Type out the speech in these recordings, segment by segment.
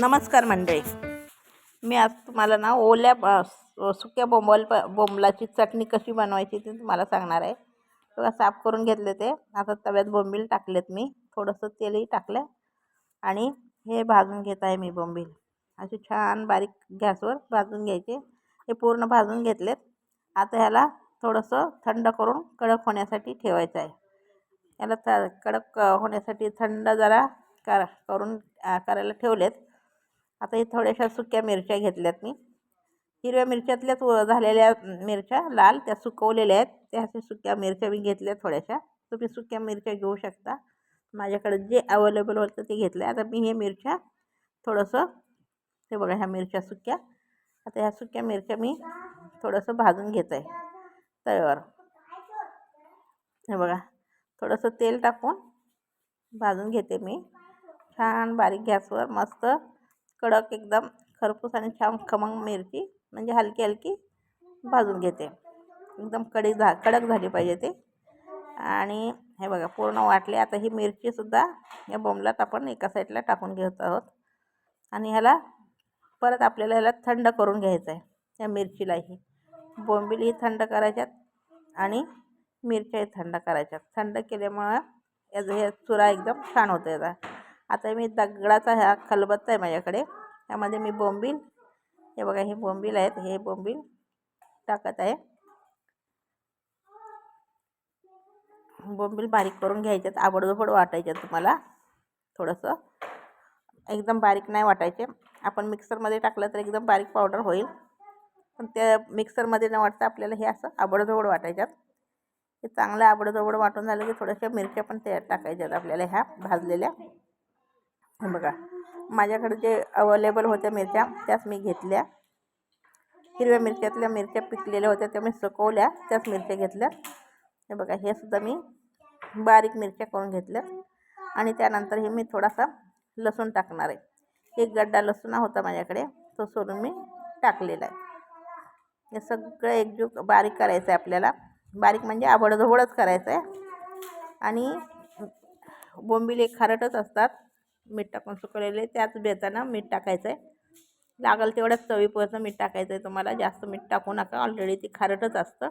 नमस्कार मंडळी. मी आज तुम्हाला ना ओल्या सुक्या बोंबल प बोंबलाची चटणी कशी बनवायची ते तुम्हाला सांगणार आहे. बघा साफ करून घेतले ते. आता तव्यात बोंबील टाकलेत मी. थोडंसं तेलही टाकलं आणि हे भाजून घेत आहे मी बोंबील. असे छान बारीक गॅसवर भाजून घ्यायचे. हे पूर्ण भाजून घेतलेत. आता ह्याला थोडंसं थंड करून कडक होण्यासाठी ठेवायचं आहे. याला थ कडक होण्यासाठी थंड जरा कर करून करायला ठेवलेत. आता हे थोड्याशा सुक्या मिरच्या घेतल्यात मी. हिरव्या मिरच्यातल्याच व झालेल्या मिरच्या लाल त्या सुकवलेल्या आहेत. त्या अशा सुक्या मिरच्या मी घेतल्या थोड्याशा. तुम्ही सुक्या मिरच्या घेऊ शकता. माझ्याकडे जे अवेलेबल होतं ते घेतलं आता मी हे मिरच्या थोडंसं हे बघा ह्या मिरच्या सुक्या. आता ह्या सुक्या मिरच्या मी थोडंसं भाजून घेत आहे तव्यावर. हे बघा थोडंसं तेल टाकून भाजून घेते मी. छान बारीक गॅसवर मस्त कडक एकदम खरपूस आणि छान खमंग मिरची म्हणजे हलकी हलकी भाजून घेते. एकदम कडी झा कडक झाली पाहिजे ते. आणि हे बघा पूर्ण वाटले. आता ही मिरचीसुद्धा या बोंबलात आपण एका साईडला टाकून घेत आहोत. आणि ह्याला परत आपल्याला ह्याला थंड करून घ्यायचं आहे या मिरचीलाही. बोंबिलही थंड करायच्यात आणि मिरच्याही थंड करायच्यात. थंड केल्यामुळं याचा हे चुरा एकदम छान होतो याचा आता मी दगडाचा ह्या खलबत्ता आहे माझ्याकडे. त्यामध्ये मी बोंबील हे बघा हे बोंबील आहेत हे बोंबील टाकत आहे. बोंबील बारीक करून घ्यायच्यात आबडधोबड वाटायच्यात तुम्हाला. थोडंसं. एकदम बारीक नाही वाटायचे. आपण मिक्सरमध्ये टाकलं तर एकदम बारीक पावडर होईल. पण त्या मिक्सरमध्ये न वाटतं आपल्याला हे असं आबडधोबड वाटायच्यात हे चांगलं आबडधोबड वाटून झालं की थोड्याशा मिरच्या पण त्या टाकायच्यात आपल्याला ह्या भाजलेल्या. हे बघा. माझ्याकडे जे अवेलेबल होत्या मिरच्या त्याच मी घेतल्या. हिरव्या मिरच्यातल्या मिरच्या पिकलेल्या होत्या त्या मी सुकवल्या त्याच मिरच्या घेतल्या. हे बघा हे सुद्धा मी बारीक मिरच्या करून घेतल्या. आणि त्यानंतर हे मी थोडासा लसूण टाकणार आहे. एक गड्डा लसूण होता माझ्याकडे तो सोडून मी टाकलेला आहे. हे सगळं एकजूट बारीक करायचं आहे आपल्याला. बारीक म्हणजे आबडधोबडच करायचं आहे. आणि बोंबिले खारटच असतात. मीठ टाकून सुकवलेले त्याच बेताना मीठ टाकायचं आहे लागल तेवढ्याच चवीपुरतं मीठ टाकायचं आहे तुम्हाला जास्त मीठ टाकू नका ऑलरेडी ती खारटच असतं.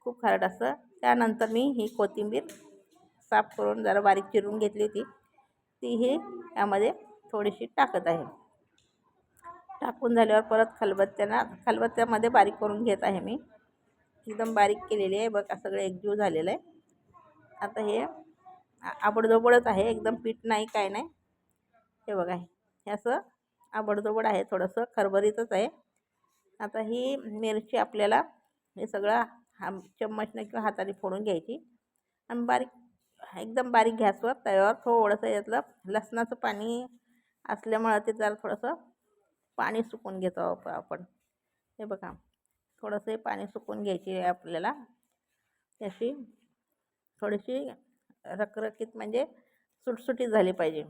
खूप खारट असतं. त्यानंतर मी ही कोथिंबीर साफ करून जरा बारीक चिरून घेतली होती तीही यामध्ये थोडीशी टाकत आहे. टाकून झाल्यावर परत खलबत्त्याना खलबत्त्यामध्ये बारीक करून घेत आहे मी. एकदम बारीक केलेली आहे बघा सगळं एकजीव झालेलं आहे. आता हे आबडधोबडच आहे एकदम पीठ नाही काय नाही. हे बघा हे असं आबडधोबड आहे थोडंसं खरबरीतच आहे. आता ही मिरची आपल्याला हे सगळं हा चम्मचनं किंवा हाताने फोडून घ्यायची. आणि बारीक एकदम बारीक गॅसवर तव्यावर थोडंसं यातलं लसणाचं पाणी असल्यामुळं ते जरा थोडंसं पाणी सुकून घेतो आपण. हे बघा थोडंसं पाणी सुकून घ्यायची आहे आपल्याला. त्याशी थोडीशी रखरखीत म्हणजे सुटसुटीत झाली पाहिजे.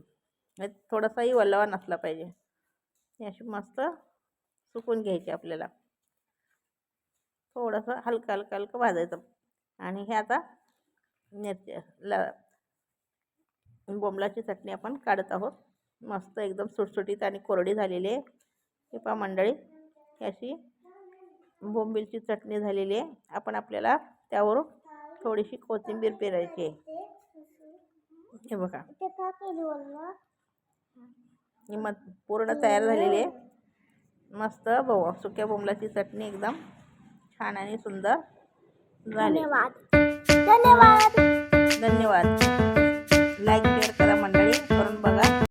म्हणजे थोडासाही वल्लावा नसला पाहिजे. अशी मस्त सुकून घ्यायची आपल्याला. थोडंसं हलकं हलकं हलकं भाजायचं. आणि हे आता मिरच्या ला बोंबलाची चटणी आपण काढत आहोत. मस्त एकदम सुटसुटीत आणि कोरडी झालेली आहे. हे मंडळी अशी बोंबीलची चटणी झालेली आहे. आपण आपल्याला त्यावर थोडीशी कोथिंबीर पेरायची आहे. हे बघा. ही मग पूर्ण तयार झालेली आहे. मस्त बघा सुक्या बोंबलाची चटणी एकदम छान आणि सुंदर झाली. धन्यवाद. धन्यवाद. धन्यवाद. लाईक